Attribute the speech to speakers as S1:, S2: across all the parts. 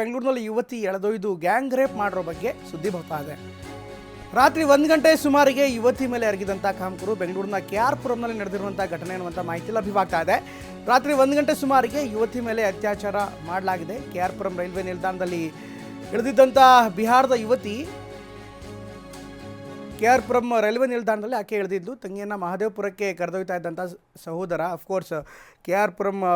S1: ಬೆಂಗಳೂರಿನಲ್ಲಿ ಯುವತಿ ಎಳೆದೊಯ್ದು gang rape ಮಾಡಿರೋ ಬಗ್ಗೆ ಸುದ್ದಿ ಬರ್ತಾ ಇದೆ. ರಾತ್ರಿ ಒಂದು ಗಂಟೆ ಸುಮಾರಿಗೆ ಯುವತಿ ಮೇಲೆ ಎರಗಿದಂಥ ಕಾಮಕರು, ಬೆಂಗಳೂರಿನ ಕೆ ಆರ್ ಪುರಂನಲ್ಲಿ ನಡೆದಿರುವಂಥ ಘಟನೆ ಅನ್ನುವಂಥ ಮಾಹಿತಿ ಲಭ್ಯವಾಗ್ತಾ ಇದೆ. ರಾತ್ರಿ ಒಂದು ಗಂಟೆ ಸುಮಾರಿಗೆ ಯುವತಿ ಮೇಲೆ ಅತ್ಯಾಚಾರ ಮಾಡಲಾಗಿದೆ. ಕೆ ಆರ್ ಪುರಂ ರೈಲ್ವೆ ನಿಲ್ದಾಣದಲ್ಲಿ ಇಳಿದಿದ್ದಂಥ ಬಿಹಾರದ ಯುವತಿ ಕೆ ಆರ್ ಪುರಂ ರೈಲ್ವೆ ನಿಲ್ದಾಣದಲ್ಲಿ ಆಕೆ ಇಳಿದಿದ್ದು ತಂಗಿಯನ್ನು ಮಹದೇವಪುರಕ್ಕೆ ಕರೆದೊಯ್ತಾ ಇದ್ದಂಥ ಸಹೋದರ ಅಫ್ಕೋರ್ಸ್ ಕೆ ಆರ್ ಪುರಂ ಆ,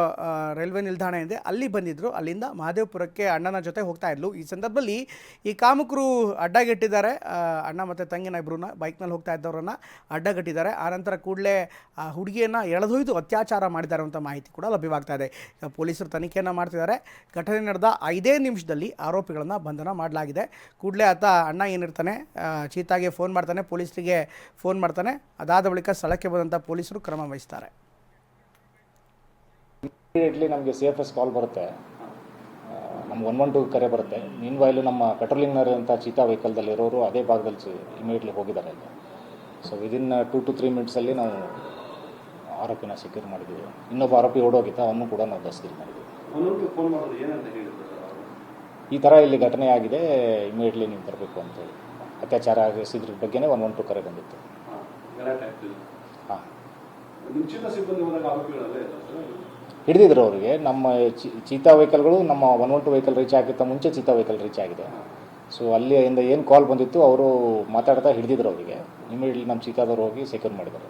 S1: ರೈಲ್ವೆ ನಿಲ್ದಾಣ ಇದೆ ಅಲ್ಲಿ ಬಂದಿದ್ದರು ಅಲ್ಲಿಂದ ಮಹದೇವಪುರಕ್ಕೆ ಅಣ್ಣನ ಜೊತೆ ಹೋಗ್ತಾ ಇದ್ಲು. ಈ ಸಂದರ್ಭದಲ್ಲಿ ಈ ಕಾಮಕರು ಅಡ್ಡಗಟ್ಟಿದ್ದಾರೆ. ಅಣ್ಣ ಮತ್ತು ತಂಗಿನ ಇಬ್ಬರನ್ನ ಬೈಕ್ನಲ್ಲಿ ಹೋಗ್ತಾ ಇದ್ದವರನ್ನ ಅಡ್ಡಗಟ್ಟಿದ್ದಾರೆ. ಆನಂತರ ಕೂಡಲೇ ಆ ಹುಡುಗಿಯನ್ನು ಎಳೆದೊಯ್ದು ಅತ್ಯಾಚಾರ ಮಾಡಿದ್ದಾರೆ ಅಂತ ಮಾಹಿತಿ ಕೂಡ ಲಭ್ಯವಾಗ್ತಾ ಇದೆ. ಪೊಲೀಸರು ತನಿಖೆಯನ್ನು ಮಾಡ್ತಿದ್ದಾರೆ. ಘಟನೆ ನಡೆದ ಐದೇ ನಿಮಿಷದಲ್ಲಿ ಆರೋಪಿಗಳನ್ನು ಬಂಧನ ಮಾಡಲಾಗಿದೆ. ಕೂಡಲೇ ಆತ ಅಣ್ಣ ಏನಿರ್ತಾನೆ ಆ, ಚೀತಾಗೆ ಫೋನ್ ಮಾಡ್ತಾನೆ. ಪೊಲೀಸರಿಗೆ ಫೋನ್ ಮಾಡ್ತಾನೆ. ಅದಾದ ಬಳಿಕ ಸ್ಥಳಕ್ಕೆ ಬಂದಂಥ ಪೊಲೀಸರು ಕ್ರಮ ವಹಿಸ್ತಾರೆ.
S2: ಇಮಿಡಿಯೇಟ್ಲಿ ನಮಗೆ ಸಿ ಎಫ್ ಎಸ್ ಕಾಲ್ ಬರುತ್ತೆ. ನಮ್ಗೆ ಒನ್ ಒನ್ ಟು ಕರೆ ಬರುತ್ತೆ. ಮೀನ್ ವೈಲು ನಮ್ಮ ಪೆಟ್ರೋಲಿಂಗ್ನಂಥ ಚೀತಾ ವೆಹಿಕಲ್ದಲ್ಲಿರೋರು ಅದೇ ಭಾಗದಲ್ಲಿ ಇಮಿಡಿಯೇಟ್ಲಿ ಹೋಗಿದ್ದಾರೆ ಅಲ್ಲಿ. So within two to three ಮಿನಿಟ್ಸಲ್ಲಿ ನಾವು ಆರೋಪಿನ ಸೆಕ್ಯೂರ್ ಮಾಡಿದ್ದೀವಿ. ಇನ್ನೊಬ್ಬ ಆರೋಪಿ ಓಡೋಗಿದ್ದ ಅವನು ಕೂಡ ನಾವು ದಸ್ತಗಿರಿ ಮಾಡಿದ್ದೀವಿ. ಈ ಥರ ಇಲ್ಲಿ ಘಟನೆ ಆಗಿದೆ. ಇಮಿಡಿಯೇಟ್ಲಿ ನೀವು ಬರಬೇಕು ಅಂತೇಳಿ ಅತ್ಯಾಚಾರ ಆಗಿಸಿದ್ರ ಬಗ್ಗೆನೇ ಒನ್ ಒನ್ ಟು ಕರೆ ಬಂದಿತ್ತು.
S3: ಹಾಂ
S2: ಹಿಡಿದಿದ್ರು ಅವರಿಗೆ. ನಮ್ಮ ಚೀತಾ ವೆಹಿಕಲ್ಗಳು ನಮ್ಮ one one two vehicle reach ಆಗಿತ್ತ ಮುಂಚೆ ಚೀತಾ ವೆಹಿಕಲ್ ರೀಚ್ ಆಗಿದೆ. ಸೊ ಅಲ್ಲಿಂದ ಏನು ಕಾಲ್ ಬಂದಿತ್ತು ಅವರು ಮಾತಾಡ್ತಾ ಹಿಡಿದಿದ್ರು ಅವರಿಗೆ. ಇಮಿಡಿಯೇಟ್ಲಿ ನಮ್ಮ ಚೀತಾದವ್ರು ಹೋಗಿ ಸೆಕ್ಯೂರ್ ಮಾಡಿದ್ದಾರೆ.